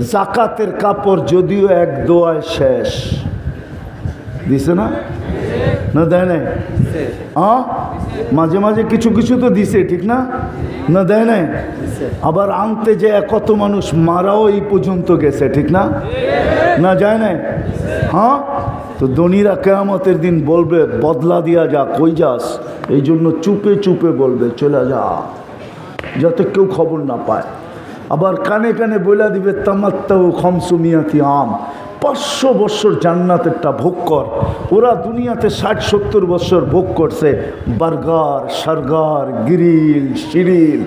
জাকাতের কাপড় যদিও এক দোয়ায় শেষ। দিছে না? না দেয় নাই? হ্যাঁ মাঝে মাঝে কিছু কিছু তো দিছে, ঠিক না? না দেয় নাই? আবার আনতে যে কত মানুষ, মারাও এই পর্যন্ত গেছে, ঠিক না? না যায় নাই? হ্যাঁ তো ধনীরা কেয়ামতের দিন বলবে, বদলা দিয়া যা, কই যাস? এই জন্য চুপে চুপে বলবে, চলে যা। যাতে কেউ খবর না পায়। আবার কানে কানে বইলা দিবে তামাত্তাও খমসুমিয়াতি আম। পাঁচশো বৎসর জান্নাতেরটা ভোগ কর। ওরা দুনিয়াতে ষাট, সত্তর বৎসর ভোগ করছে। বার্গার, সার্গার, গিরিল, শিরিল,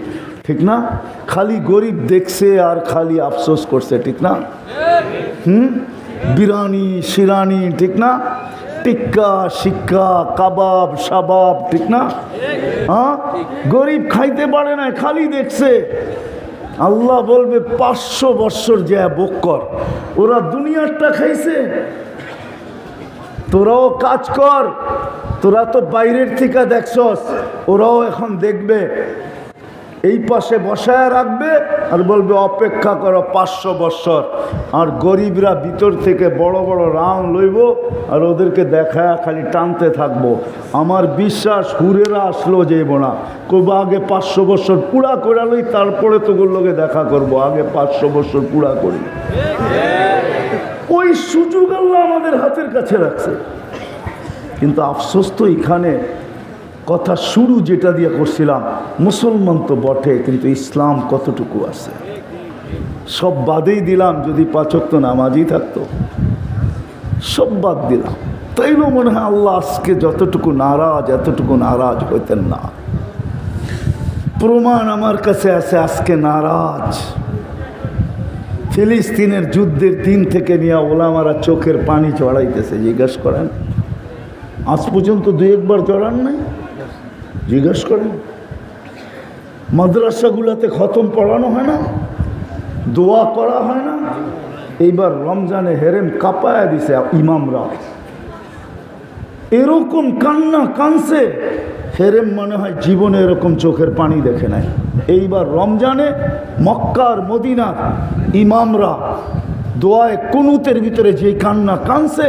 ঠিক না? খালি গরিব দেখছে আর খালি আফসোস করছে, ঠিক না? হুম? বিরানি, শিরানি, ঠিক না? টিক্কা, শিক্কা, কাবাব সাবাব ঠিক না? হ্যাঁ? গরিব খাইতে পারে না, খালি দেখছে। আল্লাহ বলবে, পাঁচশো বৎসর যে বোক কর। ওরা দুনিয়ারটা খাইছে। তোরাও কাজ কর। তোরা তো বাইরের থেকে দেখছস। ওরাও এখন দেখবে। এই পাশে বসায় রাখবে আর বলবে, অপেক্ষা করো পাঁচশো বৎসর। আর গরিবরা ভিতর থেকে বড় বড় রাং লইব আর ওদেরকে দেখায় খালি টানতে থাকব। আমার বিশ্বাস হুরেরা আসলো যাইব না। কবো আগে পাঁচশো বৎসর পুরা করে লই, তারপরে তোগুলোকে দেখা করব। আগে পাঁচশো বৎসর পুরা করি। ওই সুযোগ আমাদের হাতের কাছে রাখছে। কিন্তু আফসোস তো এখানে কথা শুরু যেটা দিয়ে করছিলাম, মুসলমান তো বটে, কিন্তু ইসলাম কতটুকু আছে? সব বাদেই দিলাম, যদি পাচক তো নামাজই থাকতো। সব বাদ দিলাম। তাইলেও মনে হয় আল্লাহ আজকে যতটুকু নারাজ, এতটুকু নারাজ হইতেন না। প্রমাণ আমার কাছে আছে, আজকে নারাজ। ফিলিস্তিনের যুদ্ধের দিন থেকে নিয়ে ওলামারা চোখের পানি চড়াইতেছে, জিজ্ঞেস করেন, আজ পর্যন্ত দু একবার চড়ান নাই? জিজ্ঞেস করেন মাদ্রাসাগুলোতে খতম পড়ানো হয় না, দোয়া করা হয় না, এইবার রমজানে হেরেম কাপায়া দিছে ইমামরা। এরকম কান্না কানছে, হেরেম মনে হয় জীবনে এরকম চোখের পানি দেখে নাই। এইবার রমজানে মক্কার, মদিনার ইমামরা দোয়ায় কুনুতের ভিতরে যে কান্না কানছে,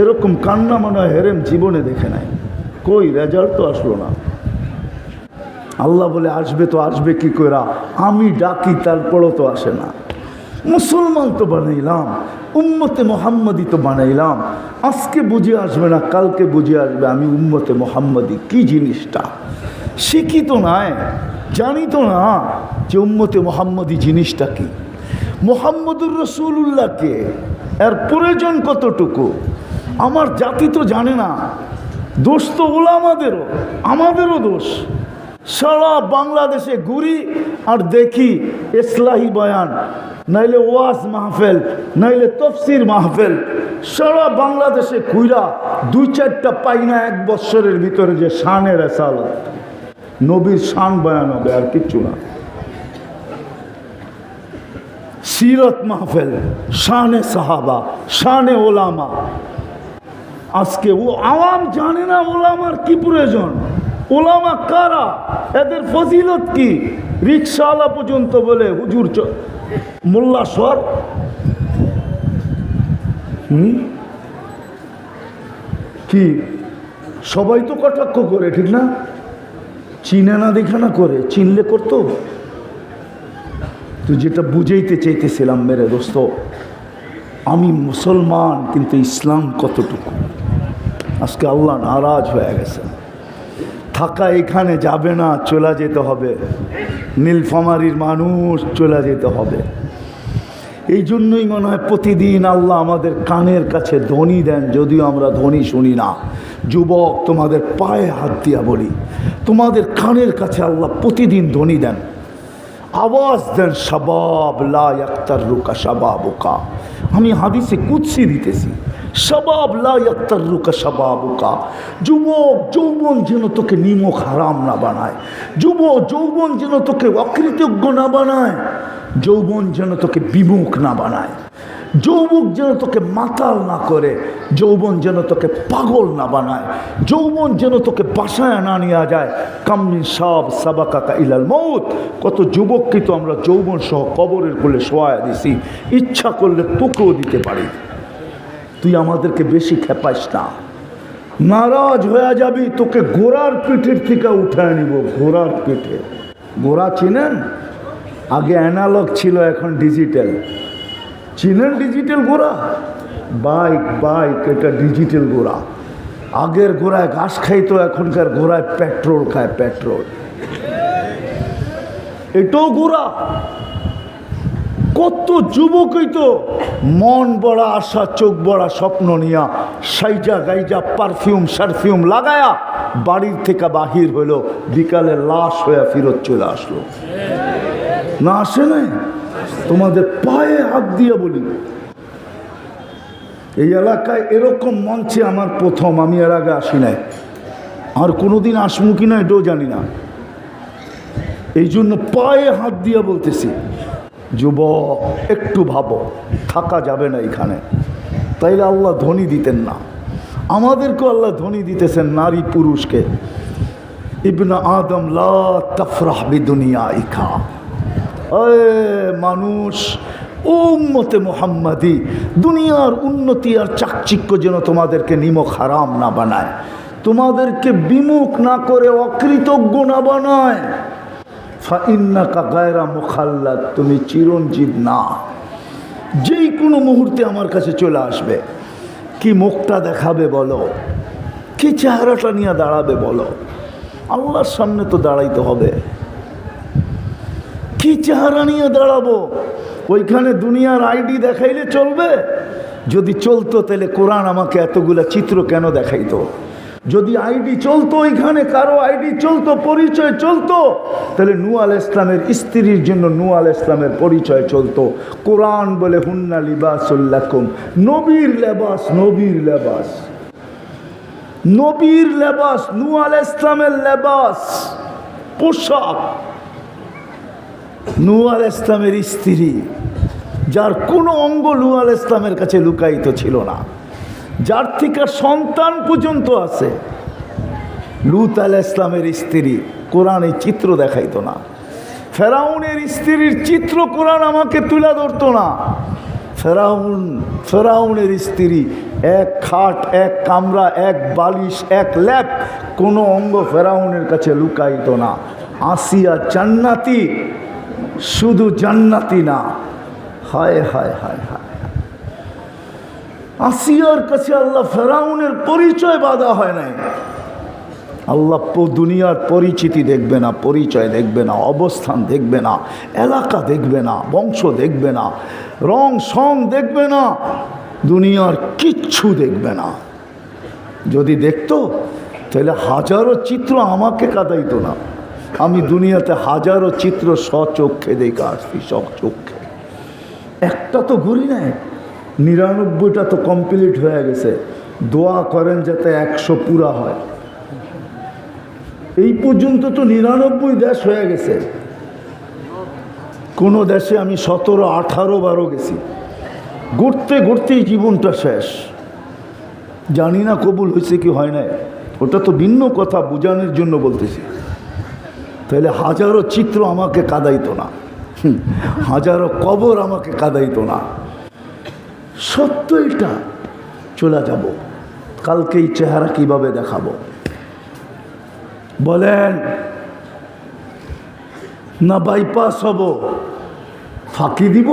এরকম কান্না মনে হয় হেরেম জীবনে দেখে নাই। কই, রেজাল্ট তো আসলো না। আল্লাহ বলে, আসবে তো আসবে কি কইরা? আমি ডাকি, তারপরও তো আসে না। মুসলমান তো বানাইলাম, উম্মতে মোহাম্মদী তো বানাইলাম। আজকে বুঝে আসবে না, কালকে বুঝে আসবে আমি উম্মতে মোহাম্মদী, কি জিনিসটা? শিখি তো নাই? জানি তো না যে উম্মতে মোহাম্মদী জিনিসটা কি। মোহাম্মদুর রসুল্লাহকে এর প্রয়োজন কতটুকু? আমার জাতি তো জানে না। দোষ তো ওলা আমাদেরও আমাদেরও দোষ। সারা বাংলাদেশে ঘুরি আর দেখি ইসলাহি বয়ান, নাইলে ওয়াজ মাহফেল, নাইলে তফসির মাহফেল। সারা বাংলাদেশে কুইরা দুই চারটা পাই না এক বৎসরের ভিতরে যে শানের এসালত নবীর শান বয়ান হবে আর কিচ্ছু না। সিরত মাহফেল, শানে সাহাবা, শানে ওলামা। আজকে ও আওয়াম জানে না ওলামার কি প্রয়োজন? ওলামা কারা? এদের ফজিলত কি? রিক্সাওয়ালা পর্যন্ত বলে, হুজুর মোল্লা সর। হুম? কি? সবাই তো কটাক্ষ করে, ঠিক না? চিনে না, দেখা না করে, চিনলে করতো? তো যেটা বুঝাইতে চাইতেছিলাম, মেরে দোস্ত, আমি মুসলমান, কিন্তু ইসলাম কতটুকু? আজকে আল্লাহ নারাজ হয়ে গেছে থাকা এখানে যাবে না, চলে যেতে হবে। নীলফামারির মানুষ চলে যেতে হবে। এই জন্যই মনে হয় প্রতিদিন আল্লাহ আমাদের কানের কাছে ধ্বনি দেন, যদিও আমরা ধ্বনি শুনি না। যুবক, তোমাদের পায়ে হাত দিয়া বলি, তোমাদের কানের কাছে আল্লাহ প্রতিদিন ধ্বনি দেন। আওয়াজ দেন সবাব লা আক্তার রুকা সবাবুকা আমি হাদিসে কুৎসি দিতেছি। সবাব লা আক্তার রুকা সবাবুকা। যুবক যৌবন যেন তোকে নিমক হারাম না বানায়। যুব যৌবন যেন তোকে অকৃতজ্ঞ না বানায়। যৌবন যেন তোকে বিমুখ না বানায়। যৌবক যেন তোকে মাতাল না করে। যৌবন যেন তোকে পাগল না বানায়। যৌবন যেন তোকে বাসায় না নেওয়া যায়। কাম্মিন সব সাবাকাকা ইলাল মৌত কত যুবককে তো আমরা যৌবন সহ কবরের কোলে শোয়া দিছি। ইচ্ছা করলে তোকেও দিতে পারি। তুই আমাদেরকে বেশি খেপাইস না। নারাজ হয়ে যাবি, তোকে ঘোড়ার পিঠের থেকে উঠায় নিব ঘোড়ার পিঠে। ঘোড়া চিনেন? আগে অ্যানালগ ছিল, এখন ডিজিটাল চিনেন ডিজিটাল ঘোড়া বাইক বাইক এটা ডিজিটাল ঘোড়া আগের ঘোড়ায় ঘাস খাইতো, এখনকার গোড়ায় পেট্রোল খায় পেট্রোল এটাও ঘোড়া কত যুবকই তো মন বড়া আশা, চোখ বড়া স্বপ্ন নিয়া সাইজা গাইজা পারফিউম, সারফিউম লাগায়া বাড়ির থেকে বাহির হলো বিকালে লাশ হয়ে ফিরত চলে আসলো। না আসে নাই? তোমাদের পায়ে হাত দিয়ে বলি। এই এলাকায় এরকম মঞ্চে আমার প্রথম, আমি এর আগে আসি নাই। আর কোনোদিন আসমু কি না এটাও জানি না। এই জন্য পায়ে হাত দিয়া বলতেছি। যুবক, একটু ভাবো, থাকা যাবে না এখানে। তাইলে আল্লাহ ধনী দিতেন না। আমাদেরকেও আল্লাহ ধনী দিতেছেন নারী পুরুষকে। ইবনা আদম, লা তফরাহ দুনিয়া ইখা মানুষ, উম্মতে মোহাম্মদি, দুনিয়ার উন্নতি আর চাকচিক্য যেন তোমাদেরকে নিমক হারাম না বানায়। তোমাদেরকে বিমুখ না করে অকৃতজ্ঞ না বানায়। ফাইন্নাকা গায়রা মুখাল্লাদ, তুমি চিরঞ্জীব না। যেই কোনো মুহূর্তে আমার কাছে চলে আসবে। কি মুখটা দেখাবে বলো? কি চেহারাটা নিয়ে দাঁড়াবে বলো? আল্লাহর সামনে তো দাঁড়াইতে হবে। কি চেহারা নিয়ে দাঁড়াবো? ওইখানে দুনিয়ার আইডি দেখাইলে চলবে? যদি চলতো, তাহলে কোরআন আমাকে এতগুলা চিত্র কেন দেখাইতো? যদি আইডি চলতো এখানে, কারও আইডি চলতো, পরিচয় চলতো, তাহলে নু আল ইসলামের স্ত্রীর জন্য নু আল ইসলামের পরিচয় চলতো। কোরআন বলে, হুন্না লিবাসুল্লাকুম নবীর লেবাস নবীর লেবাস। নবীর লেবাস নু আল ইসলামের লেবাস। পোশাক। নু আল ইসলামের স্ত্রী, যার কোনো অঙ্গ নু আল ইসলামের কাছে লুকায়িত ছিল না। যার থেকে সন্তান পর্যন্ত আছে। লুত আল ইসলামের স্ত্রী কোরআন চিত্র দেখাইতো না। ফেরাউনের স্ত্রীর চিত্র কোরআন আমাকে তুলে ধরতো না। ফেরাউন, ফেরাউনের স্ত্রী এক খাট, এক কামরা, এক বালিশ, এক ল্যাপ কোনো অঙ্গ ফেরাউনের কাছে লুকাইত না। আসিয়া জান্নাতি, শুধু জান্নাতি না। হায় হায় হায় হায়। আসিয়ার কাছে আল্লাহ ফেরাউনের পরিচয় বাধা হয় নাই। আল্লাহ দুনিয়ার পরিচিতি দেখবে না, পরিচয় দেখবে না, অবস্থান দেখবে না, এলাকা দেখবে না, বংশ দেখবে না, রং সং দেখবে না, দুনিয়ার কিচ্ছু দেখবে না। যদি দেখতো, তাহলে হাজারো চিত্র আমাকে কাঁদাইতো না। আমি দুনিয়াতে হাজারো চিত্র স্বচক্ষে দেখে আসছি চক্ষে একটা তো ঘুরি নাই। নিরানব্বইটা তো কমপ্লিট হয়ে গেছে। দোয়া করেন যাতে একশো পুরা হয়। এই পর্যন্ত তো নিরানব্বই দেশ হয়ে গেছে। কোনো দেশে আমি সতেরো, আঠারো বারো গেছি। ঘুরতে ঘুরতেই জীবনটা শেষ। জানি না কবুল হয়েছে কি হয় না ওটা তো ভিন্ন কথা, বোঝানোর জন্য বলতেছি। তাহলে হাজারো চিত্র আমাকে কাদাইতো না। হাজারো কবর আমাকে কাদাইতো না। সত্য এটা চলে যাব। কালকে এই চেহারা কীভাবে দেখাবো? বলেন, না বাইপাস হব, ফাঁকি দিব?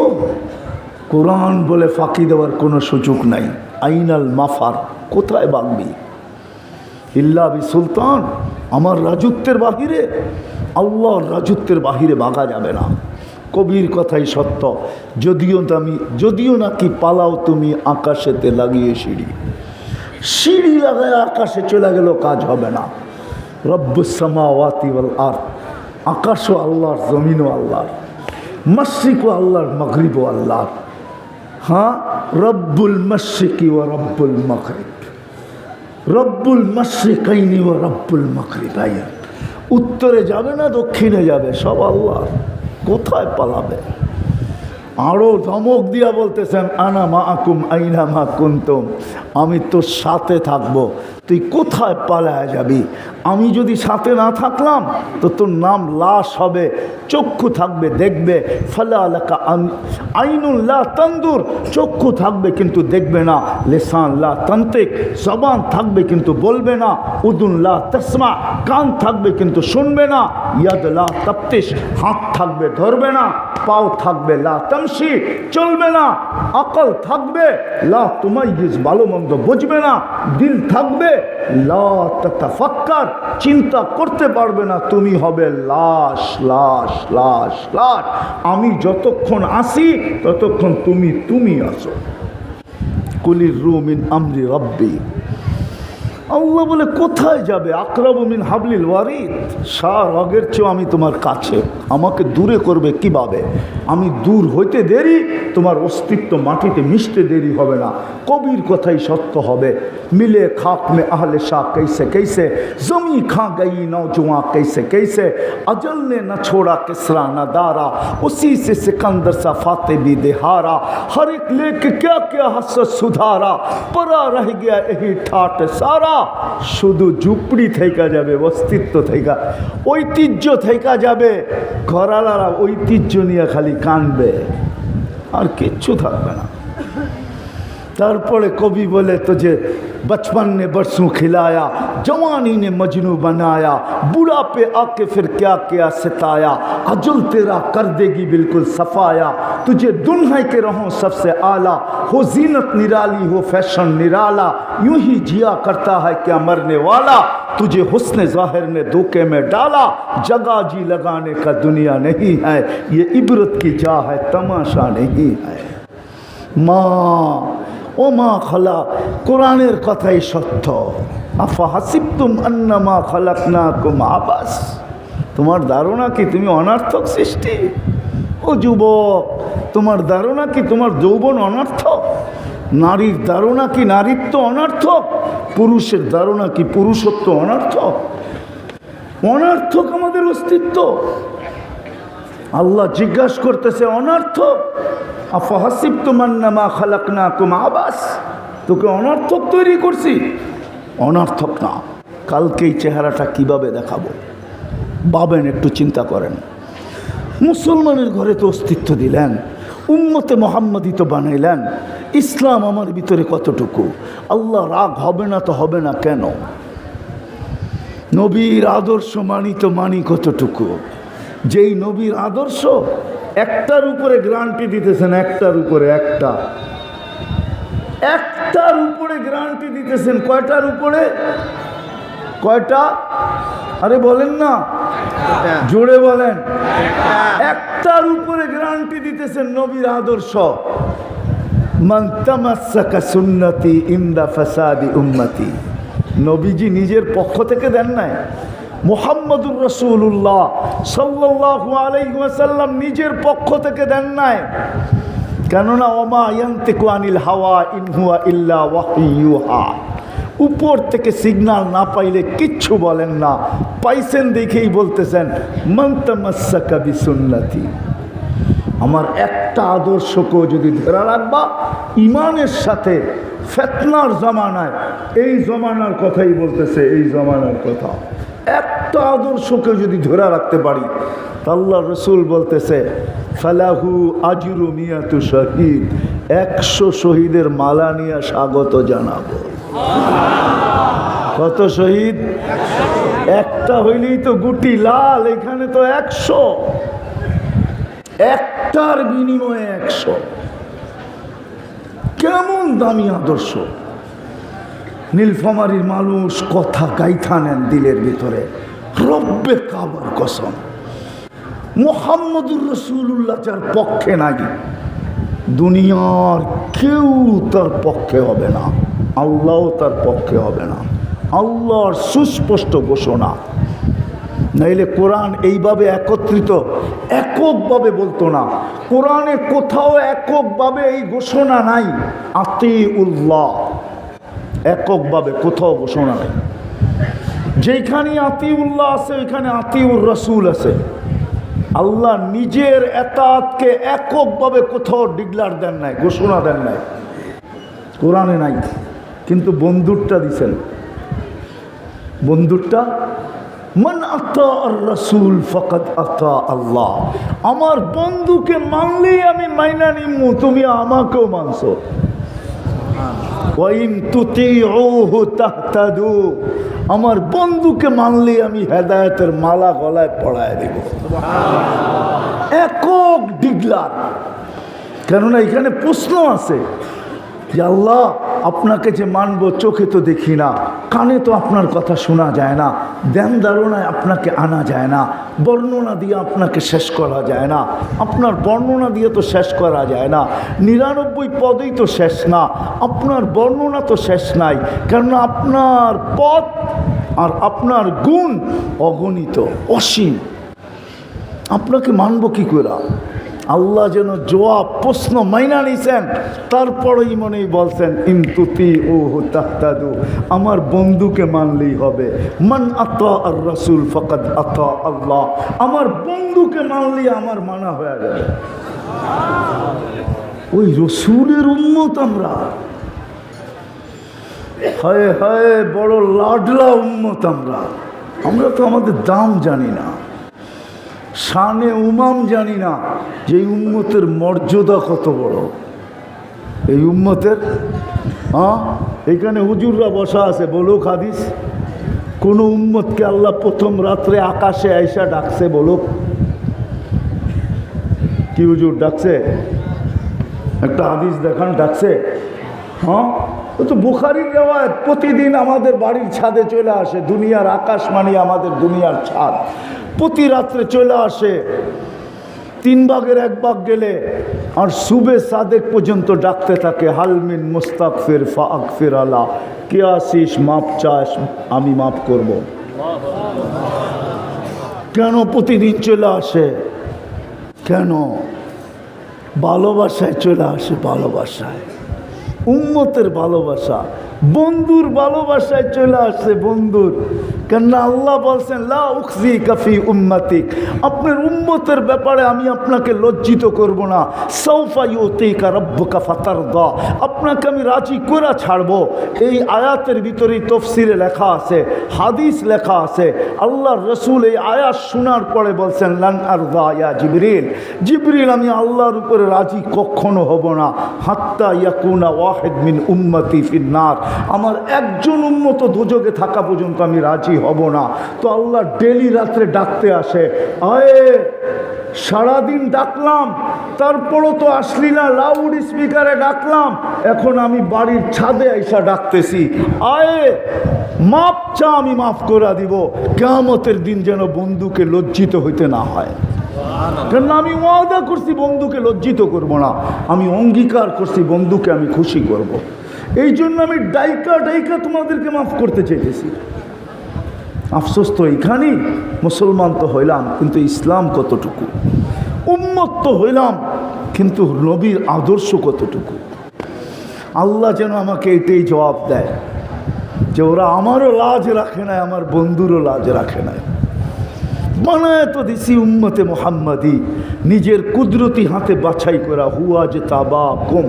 কোরআন বলে ফাঁকি দেওয়ার কোনো সুযোগ নাই। আইনাল মাফার, কোথায় বাগবি ইল্লা সুলতান, আমার রাজত্বের বাহিরে, আল্লাহর রাজত্বের বাহিরে বাগা যাবে না। কবির কথাই সত্য। যদিও আমি যদিও নাকি পালাও তুমি আকাশেতে লাগিয়ে সিঁড়ি। সিঁড়ি লাগায় আকাশে চলে গেল কাজ হবে না। রব্বুসামাওয়াতি ওয়াল আর আকাশও আল্লাহর, জমিনও আল্লাহর। মশরিকও আল্লাহর, মগরিবও আল্লাহর। হ্যাঁ? রব্বুল মশরিকি ও রব্বুল মগরিব। রব্বুল মশরিকাইনি ও রব্বুল মগরিবাইন। উত্তরে যাবে না, দক্ষিণে যাবে, সব আল্লাহ কোথায় পালাবে? আরও ধমক দিয়া বলতেছেন, আনা মা আকুম আইনা মা কুন্তম। আমি তোর সাথে থাকব, তুই কোথায় পালায় যাবি? আমি যদি সাথে না থাকলাম, তো তোর নাম লাশ হবে, চক্ষু থাকবে, দেখবে, ফালা আলাকা আইনুল্লাহ তন্দুর, চক্ষু থাকবে কিন্তু দেখবে না, লেসান লা তান্ত্রিক জবান থাকবে কিন্তু বলবে না উদুল্লাহ তসমা, কান থাকবে কিন্তু শুনবে না, ইয়াদ লা তপ্তিস হাত থাকবে ধরবে না, পাও থাকবে লা তামসি চলবে না। আকল থাকবে, লা তুমাইজিস ভালো মন্দ বুঝবে না। দিল থাকবে, লা তাতাফাক্কার, চিন্তা করতে পারবে না, তুমি হবে লাশ লাশ লাশ লাশ। আমি যতক্ষণ আসি, ততক্ষণ তুমি তুমি আসো। কুলির রুমিন আমরি রব্বি। আল্লাহ বলে কোথায় যাবে আকরাব মিন হাবলিল ওয়ারিদ সার আগের চেয়েও আমি তোমার কাছে আমাকে দূরে করবে কিভাবে আমি দূর হইতে দেরি তোমার অস্তিত্ব মাটিতে মিশতে দেরি হবে না কবির কথাই সত্য হবে মিলে খাক মে আহলে শাহ कैसे कैसे जमी खा गई नौजुआ कैसे कैसे अजल ने न छोड़ा किसरा न दारा उसी से सिकंदर सा फाते भी देहारा हर एक लेके क्या क्या हसत सुधारा परा रह गया यही ঠাট সারা শুধু ঝুপড়ি থেকা যাবে, অস্তিত্ব থেকা ঐতিহ্য থেকা যাবে। ঘরালারা ঐতিহ্য নিয়ে খালি কানবে। আর কিচ্ছু থাকবে না। তারপরে কবি বলে তো যে बचपन ने बरसों खिलाया जवानी ने मजनू बनाया बुढ़ापे आके फिर क्या क्या सताया अजुल तेरा कर देगी बिल्कुल सफाया तुझे दुल्हन के रहो सबसे आला हो जीनत निराली हो फैशन निराला यूं ही जिया करता है क्या मरने वाला तुझे हुस्न जाहिर ने धोखे में डाला जगह जी लगाने का दुनिया नहीं है ये इबरत की जा है तमाशा नहीं है মা ও মা খালা, কোরআনের কথাই সত্য। আফা হাসিবতুম আন্নামা খালাক না কুম আবাস। তোমার ধারণা কি তুমি অনার্থক সৃষ্টি? ও যুবক, তোমার ধারণা কি তোমার যৌবন অনার্থক? নারীর ধারণা কি নারীত্ব অনার্থক? পুরুষের ধারণা কি পুরুষত্ব অনার্থক? অনার্থক আমাদের অস্তিত্ব। আল্লাহ জিজ্ঞাসা করতেছে অনর্থক আফহাসিব তোমান্নামা খালাক না কুম আবাস। তোকে অনর্থক তৈরি করছি। অনর্থক না, কালকে এই চেহারাটা কীভাবে দেখাবো? ভাবেন একটু চিন্তা করেন। মুসলমানের ঘরে তো অস্তিত্ব দিলেন, উম্মতে মোহাম্মদী তো বানাইলেন, ইসলাম আমার ভিতরে কতটুকু? আল্লাহ রাগ হবে না তো হবে না কেন? নবীর আদর্শ মানি তো মানি কতটুকু? যেই নবীর আদর্শ, একটার উপরে গ্রান্টি দিতেছেন, একটার উপরে একটা। একটার উপরে গ্রান্টি দিতেছেন, কয়টার উপরে? কয়টা? আরে বলেন না। জোরে বলেন। একটার উপরে গ্যারান্টি দিতেছেন নবীর আদর্শ। সুন্নতি ইন্দা ফাসাদি উম্মতি। নবীজি নিজের পক্ষ থেকে দেন নাই। মোহাম্মদুর রসুল্লাহ সাল্লাল্লাহু আলাইহি ওয়াসাল্লাম নিজের পক্ষ থেকে দেন নাই। কেননা ওমা আনিল হাওয়া ইনহুয়া ইল্লা ওয়াহিয়ুহা। উপর থেকে সিগনাল না পাইলে কিচ্ছু বলেন না। পাইছেন দেখেই বলতেছেন মন্তমস্যা কবি সুন্নতি আমার একটা আদর্শকেও যদি ধরে রাখবা, ইমানের সাথে ফেতনার জমানায়, এই জমানার কথাই বলতেছে, এই জমানার কথা। একটা আদর্শকে যদি ধরে রাখতে পারি আল্লাহ রসুল বলতেছে, ফালাহু আজরু মিয়াতু শহীদ, একশো শহীদের মালা নিয়ে স্বাগত জানাব। কত শহীদ? একটা হইলেই তো গুটি লাল, এখানে তো একশো। একটার বিনিময়ে একশো। কেমন দামি আদর্শ। নীলফামারির মানুষ কথা গাইথা নেন দিলের ভিতরে। রব্বে কাবার কসম। মোহাম্মদুর রসুল্লাহ যার পক্ষে নাই, দুনিয়ার কেউ তার পক্ষে হবে না আল্লাহ তার পক্ষে হবে না। আল্লাহর সুস্পষ্ট ঘোষণা। নাইলে কোরআন এইভাবে একত্রিত, এককভাবে বলতো না। কোরআনে কোথাও এককভাবে এই ঘোষণা নাই আতি উল্লাহ এককভাবে কোথাও ঘোষণা নেই। যেখানে আতিউল্লাহ আছে, ওইখানে আতিউর রসুল আছে। আল্লাহ নিজের এতাতকে এককভাবে কোথাও ডিগলার দেন নাই, ঘোষণা দেন নাই। কোরআনে নাই, কিন্তু বন্ধুরটা দিছেন। বন্ধুরটা মন আতা রসুল ফকত আতা আল্লাহ। আমার বন্ধুকে মানলেই আমি মাইনা নিমু, তুমি আমাকেও মানছো। তাহতাদু। আমার বন্ধুকে মানলে আমি হেদায়তের মালা গলায় পড়ায় দেব। একক ডিগলার। কেননা এখানে প্রশ্ন আছে যে আল্লাহ আপনাকে যে মানব চোখে তো দেখি না, কানে তো আপনার কথা শোনা যায় না, ধ্যান ধারণায় আপনাকে আনা যায় না, বর্ণনা দিয়ে আপনাকে শেষ করা যায় না, আপনার বর্ণনা দিয়ে তো শেষ করা যায় না, নিরানব্বই পদেই তো শেষ না, আপনার বর্ণনা তো শেষ নাই, কেননা আপনার পথ আর আপনার গুণ অগণিত, অসীম। আপনাকে মানব কী করে? আল্লাহ যেন জবাব, প্রশ্ন মাইনা নিছেন। তারপরেই মনেই বলছেন ইমতুতি ও তাহতাদু, আমার বন্ধুকে মানলেই হবে। মান আতা আর রসুল ফকত আতা আল্লাহ, আমার বন্ধুকে মানলেই আমার মানা হয়ে যাবে। ওই রসুলের উন্মত আমরা। হায় হায়, বড় লাডলা উন্মত আমরা। আমরা তো আমাদের দাম জানি না। শানে উমাম জানি না যে উম্মতের মর্যাদা কত বড়। এই উম্মতের হ্যাঁ এখানে হুজুররা বসা আছে, বলুক হাদিস। কোন উম্মতকে আল্লাহ প্রথম রাত্রে আকাশে আইসা ডাকছে, বলুক। কি হুজুর ডাকছে? একটা হাদিস দেখান, ডাকছে। হ্যাঁ? ও তো বুখারির রেওয়ায়ত, প্রতিদিন আমাদের বাড়ির ছাদে চলে আসে, দুনিয়ার আকাশ মানি আমাদের দুনিয়ার ছাদ। প্রতি রাত্রে চলে আসে। তিন ভাগের এক ভাগ গেলে আর সুবে সাদেক পর্যন্ত ডাকতে থাকে হালমিন মুস্তাকফির ফাকফির আলা। কে আসিস মাপ চাস, আমি মাপ করব। কেন প্রতিদিন চলে আসে? কেন? ভালোবাসায় চলে আসে ভালোবাসায়। উম্মতের ভালোবাসা। বন্ধুর ভালোবাসায় চলে আসছে বন্ধুর। কেননা আল্লাহ বলছেন, লা উখজি কাফি উম্মাতিক। আপনার উম্মতের ব্যাপারে আমি আপনাকে লজ্জিত করব না। সৌফা ইউতিকা রব্বুকা ফাতারদা। আপনাকে আমি রাজি করে ছাড়বো। এই আয়াতের ভিতরেই তফসিরে লেখা আছে, হাদিস লেখা আছে। আল্লাহর রসুল এই আয়াত শোনার পরে বলছেন, লান আরদা ইয়া জিবরিল। জিবরিল, আমি আল্লাহর উপরে রাজি কখনো হব না। হাত্তা ইয়াকুনা ওয়াহেদ মিন উম্মতি ফিন্নার আমার একজন উন্মত দুযোগে থাকা পর্যন্ত আমি রাজি হব না। তো আল্লাহ ডেলি রাত্রে ডাকতে আসে, আয়ে, সারাদিন ডাকলাম, তারপরও তো আসলি না লাউড স্পিকারে ডাকলাম। এখন আমি বাড়ির ছাদে আইসা ডাকতেছি, আয়ে, মাপ চা আমি মাফ করে দিব, কেয়ামতের দিন যেন বন্ধুকে লজ্জিত হইতে না হয়। কেন আমি ওয়াদা করছি বন্ধুকে লজ্জিত করব না, আমি অঙ্গীকার করছি বন্ধুকে আমি খুশি করব। এই জন্য আমি ডাইকা ডাইকা তোমাদেরকে মাফ করতে চাইতেছি। আফসোস তো এইখানেই, মুসলমান তো হইলাম, কিন্তু ইসলাম কতটুকু? উন্মত তো হইলাম, কিন্তু নবীর আদর্শ কতটুকু? আল্লাহ যেন আমাকে এটাই জবাব দেয় যে ওরা আমারও লাজ রাখে না আমার বন্ধুরও লাজ রাখে না বানায় তো দিছি উম্মতে মোহাম্মদি। নিজের কুদরতি হাতে বাছাই করা হুয়া যে তাবা কম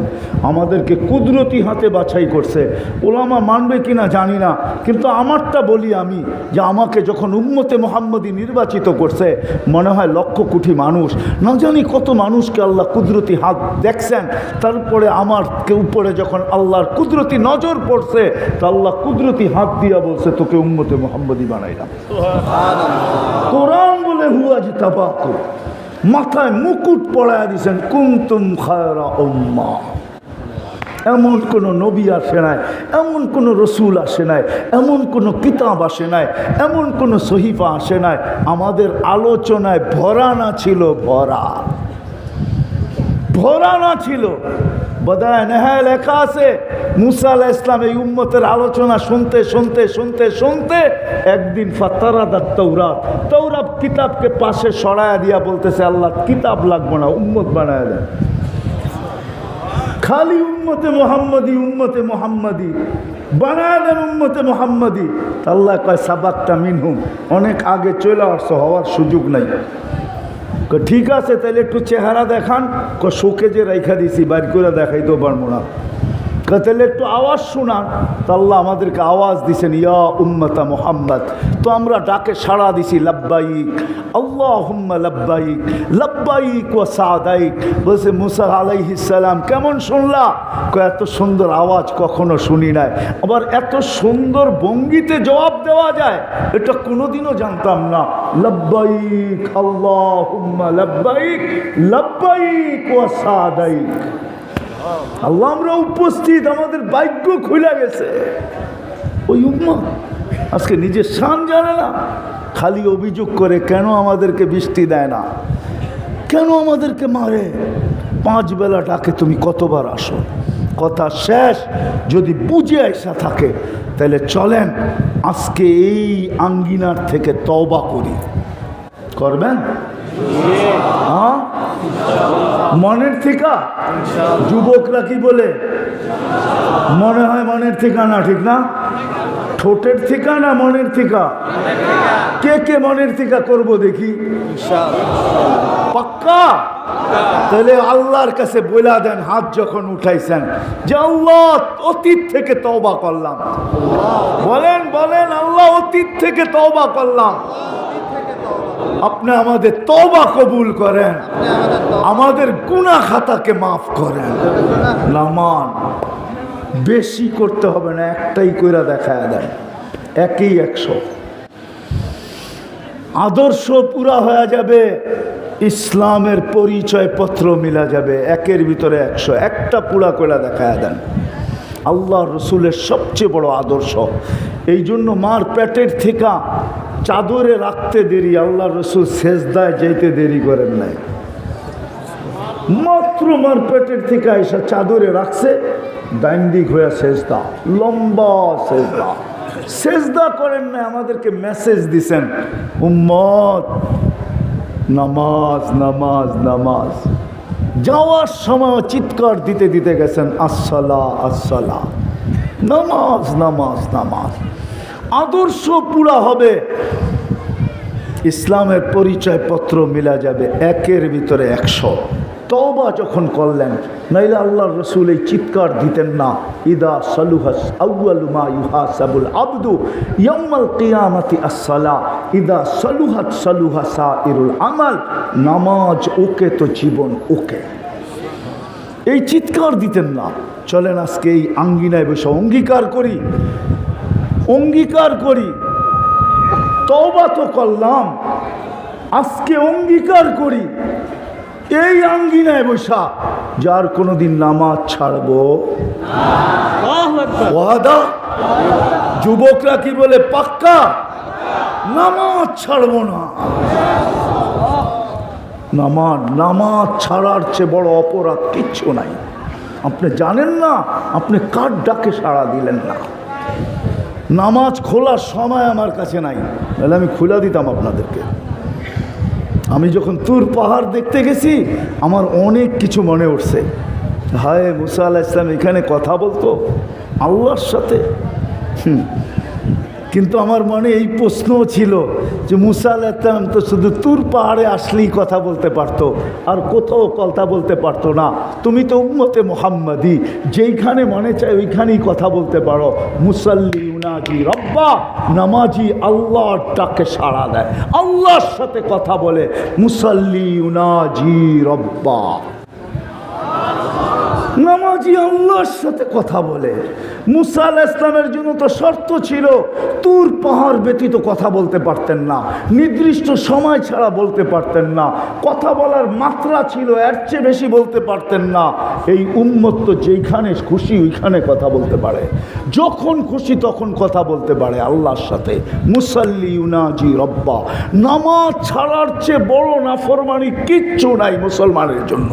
আমাদেরকে কুদরতি হাতে বাছাই করছে। ওলামা মানবে কিনা জানি না কিন্তু আমারটা বলি আমি যে আমাকে যখন উম্মতে মোহাম্মদি নির্বাচিত করছে মনে হয় লক্ষ কোটি মানুষ। না জানি কত মানুষকে আল্লাহ কুদরতি হাত দেখছেন তারপরে আমার উপরে যখন আল্লাহর কুদরতি নজর পড়ছে তা আল্লাহ কুদরতি হাত দিয়া বলছে তোকে উম্মতে মোহাম্মদি বানাইলাম। বলে মাথায় মুকুট পড়ায় দিছেন কুমতুম খায়রা উম্মা এমন কোনো নবী আসে নাই, এমন কোনো রসুল আসে নাই, এমন কোনো কিতাব আসে নাই, এমন কোনো সহিফা আসে নাই। আমাদের আলোচনায় ভরা না ছিল, ভরা। ভরা না ছিল। বোধহয় নেহায় লেখা আছে, মুসা আলাহ ইসলাম এই উম্মতের আলোচনা শুনতে শুনতে শুনতে শুনতে একদিন ফাতারাদার তৌরাত তৌরাত কিতাবকে পাশে সরায়া দিয়া বলতেছে, আল্লাহ, কিতাব লাগবো না, উম্মত বানায় দেয় খালি উম্মতে মোহাম্মদি উম্মতে মোহাম্মদি, বানায় দেন উম্মতে মোহাম্মদি। আল্লাহ কয় সাবাকটা মিনহুম। অনেক আগে চলে আসছো, হওয়ার সুযোগ নাই। ঠিক আছে তাহলে একটু চেহারা দেখান। শোকে যে রাইখা দিছি, বাইর করে দেখাইতেও পারব না। তাহলে একটু আওয়াজ শোনান। তা আল্লাহ আমাদেরকে আওয়াজ দিছেন, ইয়া উম্মতা মোহাম্মদ। তো আমরা ডাকে সাড়া দিছি, লাব্বাইক আল্লাহ হুম্মা লাব্বাইক লাব্বাইক ও সাদাইক। বলছে, মুসা আলাইহিস সালাম, কেমন শুনলা? এত সুন্দর আওয়াজ কখনো শুনি নাই। আবার এত সুন্দর ভঙ্গিতে জবাব দেওয়া যায়, এটা কোনোদিনও জানতাম না। লাব্বাইক আল্লাহ হুম্মা লাব্বাইক লাব্বাইক ও সাদাইক। আল্লাহ, আমরা উপস্থিত, আমাদের ভাগ্য খুলে গেছে। ওই উম্মা, আজকে নিজের শান জানে না, খালি অভিযোগ করে কেন আমাদেরকে বৃষ্টি দেয় না? কেন আমাদেরকে মারে? পাঁচ বেলা ডাকে, তুমি কতবার আসো? কথা শেষ, যদি বুঝে আসা থাকে, তাহলে চলেন, আজকে এই আঙ্গিনার থেকে তওবা করি। করবেন? হ্যাঁ? মনের থেকে যুবকরা কি বলে? মনে হয় মনের থেকে না, ঠিক না? ঠোঁটের থেকে না মনের থেকে কে কে মনের থেকে করব দেখি? পাক্কা? তাহলে আল্লাহর কাছে বইলা দেন, হাত যখন উঠাইছেন। যে আল্লাহ অতীত থেকে তওবা করলাম। বলেন বলেন, আল্লাহ অতীত থেকে তওবা করলাম। আপনি আমাদের তওবা কবুল করেন। আমাদের গুনা খাতাকে মাফ করেন। নামান বেশি করতে হবে না একটাই কইরা দেখায় দেন। একই একশো। আদর্শ পুরা হয়ে যাবে ইসলামের পরিচয় পত্র মিলা যাবে একের ভিতরে একশো। একটা পুরা করে দেখায় দেন। আল্লাহ রসুলের সবচেয়ে বড় আদর্শ। এই জন্য মার পেটের থেকে চাদরে রাখতে দেরি আল্লাহ রসুল শেষদায় যেতে দেরি করেন নাই। মাত্র মার পেটের থেকে এসে চাদরে রাখছে ডাইন দিক হয়ে শেষদা লম্বা শেষদা শেষদা করেন না আমাদেরকে মেসেজ দিছেন, উম্মত, নামাজ নামাজ নামাজ। যাওয়ার সময় চিৎকার দিতে দিতে গেছেন আসসালা আসসালা নামাজ নামাজ নামাজ। আদর্শ পুরা হবে। ইসলামের পরিচয়পত্র মিলা যাবে একের ভিতরে একশো। তবা যখন করলেন, নাইলে আল্লাহর রসুল এই চিৎকার দিতেন না, ইদা সালুহাস আউয়ালুমা ইউহাসাবুল আবদু ইয়াউমাল কিয়ামাতি আসসালা, ইদা সালুহাত সালুহা সাইরুল আমাল, নামাজ ওকে তো জীবন ওকে। এই চিৎকার দিতেন না। চলেন আজকে এই আঙ্গিনায় বসে অঙ্গীকার করি। অঙ্গীকার করি। তওবা তো করলাম। আজকে অঙ্গীকার করি। এই আঙ্গিনায় বসা, যার কোনোদিন নামাজ ছাড়বো। ওয়াদা? যুবকরা কি বলে, পাক্কা? নামাজ ছাড়বো না। নামাজ নামাজ ছাড়ার চেয়ে বড় অপরাধ কিচ্ছু নাই। আপনি জানেন না, আপনি কার ডাকে সাড়া দিলেন না। নামাজ খোলার সময় আমার কাছে নাই। তাহলে আমি খোলা দিতাম আপনাদেরকে। আমি যখন তুর পাহাড় দেখতে গেছি, আমার অনেক কিছু মনে উঠছে। হায় মুসা আল্লাহ ইসলাম এখানে কথা বলতো? আল্লাহর সাথে। হুম। কিন্তু আমার মনে এই প্রশ্নও ছিল যে মুসা আল্লাহ ইসলাম তো শুধু তুর পাহাড়ে আসলেই কথা বলতে পারতো, আর কোথাও কথা বলতে পারতো না। তুমি তো উম্মতে মোহাম্মদি, যেইখানে মনে চায় ওইখানেই কথা বলতে পারো। মুসাল্লি উনাজি রব্বা, নামাজি আল্লাহর ডাকে সাড়া দেয়। আল্লাহর সাথে কথা বলে, মুসাল্লি উনাজি রব্বা। নামাজি আল্লাহর সাথে কথা বলে। মুসা আল ইসলামের জন্য তো শর্ত ছিল, তুর পাহাড় ব্যতীত কথা বলতে পারতেন না, নির্দিষ্ট সময় ছাড়া বলতে পারতেন না, কথা বলার মাত্রা ছিল, এর চেয়ে বেশি বলতে পারতেন না। এই উন্মত্ত যেইখানে খুশি ওইখানে কথা বলতে পারে। যখন খুশি তখন কথা বলতে পারে আল্লাহর সাথে। মুসাল্লি উনাজি রব্বা। নামাজ ছাড়ার চেয়ে বড় নাফরমানি কিচ্ছু নাই মুসলমানের জন্য।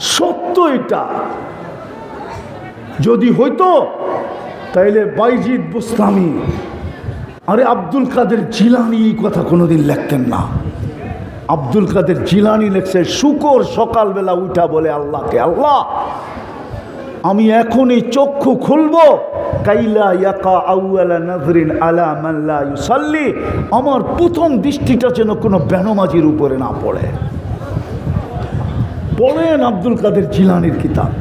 সত্য এটা। যদি হইতো, তাইলে বাইজিদ বুস্তামি। আরে আব্দুল কাদের জিলানি এই কথা কোনোদিন লিখতেন না। আব্দুল কাদের জিলানি লেখছে, শুকর সকালবেলা উঠা বলে আল্লাহকে, আল্লাহ, আমি এখনই চক্ষু খুলবো। কাইলা ইয়াকা আলা মাল্লা আমার প্রথম দৃষ্টিটা যেন কোনো বেনমাজির উপরে না পড়ে। পড়েন আব্দুল কাদের জিলানির কিতাব।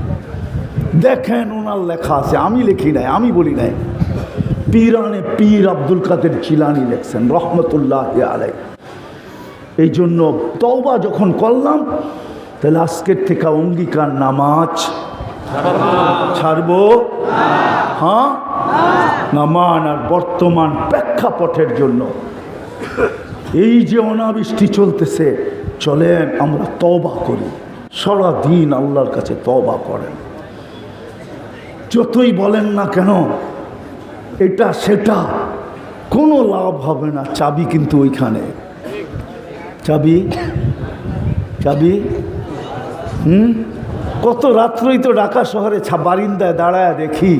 দেখেন ওনার লেখা আছে, আমি লিখি নাই, আমি বলি নাই। পীরানে পীর আব্দুল কাদের জিলানি লেখছেন, রহমতুল্লাহ আলাই এই জন্য তওবা যখন করলাম, তাহলে আজকের থেকে অঙ্গীকার নামাজ। ছাড়বো? হ্যাঁ? নামান আর বর্তমান প্রেক্ষাপটের জন্য। এই যে অনাবৃষ্টি চলতেছে, চলেন আমরা তবা করি। সারা দিন আল্লাহর কাছে তবা করেন। যতই বলেন না কেন, এটা সেটা, কোনো লাভ হবে না। চাবি কিন্তু ওইখানে। চাবি? চাবি? হুম? কত রাত্রই তো ঢাকা শহরে বারিন্দায় দাঁড়ায় দেখি,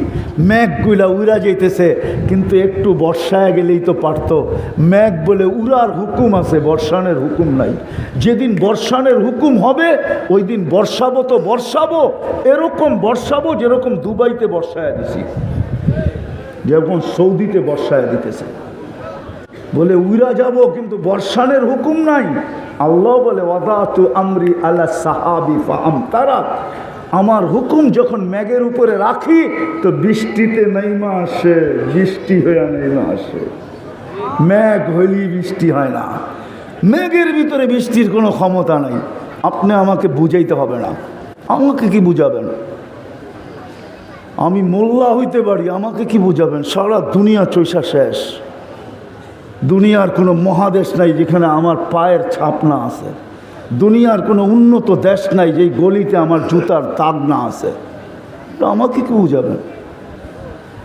মেঘগুলা উড়া যেতেছে কিন্তু একটু বর্ষায় গেলেই তো পারতো। মেঘ বলে উড়ার হুকুম আছে বর্ষানের হুকুম নাই। যেদিন বর্ষানের হুকুম হবে ওই দিন বর্ষাবো তো বর্ষাবো, এরকম বর্ষাবো যেরকম দুবাইতে বর্ষায় দিছি, যেরকম সৌদিতে বর্ষায় দিতেছে। বলে, উইরা যাব, কিন্তু বর্ষানের হুকুম নাই। আল্লাহ বলে আমরি আলা সাহাবি ফাহাম তারা। আমার হুকুম যখন মেঘের উপরে রাখি, তো বৃষ্টিতে নেইমা আসে, বৃষ্টি হয়ে নেইমা আসে। মেঘ হইলেই বৃষ্টি হয় না। মেঘের ভিতরে বৃষ্টির কোনো ক্ষমতা নাই। আপনি আমাকে বুঝাইতে হবে না। আমাকে কি বুঝাবেন? আমি মোল্লা হইতে পারি, আমাকে কি বুঝাবেন? সারা দুনিয়া চৈসা শেষ। দুনিয়ার কোনো মহাদেশ নাই যেখানে আমার পায়ের ছাপ না আছে। দুনিয়ার কোনো উন্নত দেশ নাই যেই গলিতে আমার জুতার দাগ না আছে। আমাকে কেউ বুঝাবেন?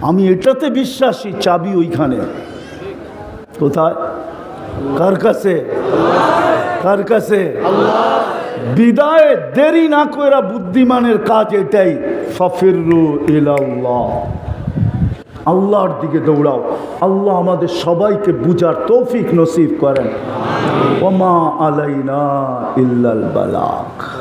আমি এটাতে বিশ্বাসী, চাবি ওইখানে। কোথায়? কার কাছে? কার কাছে? বিদায় দেরি না কইরা বুদ্ধিমানের কাজ এটাই। ফফিরু ইলাল্লাহ। আল্লাহর দিকে দৌড়াও। আল্লাহ আমাদের সবাইকে বুঝার তৌফিক নসিব করেন। ওমা আলাইনা ইল্লাল বালাক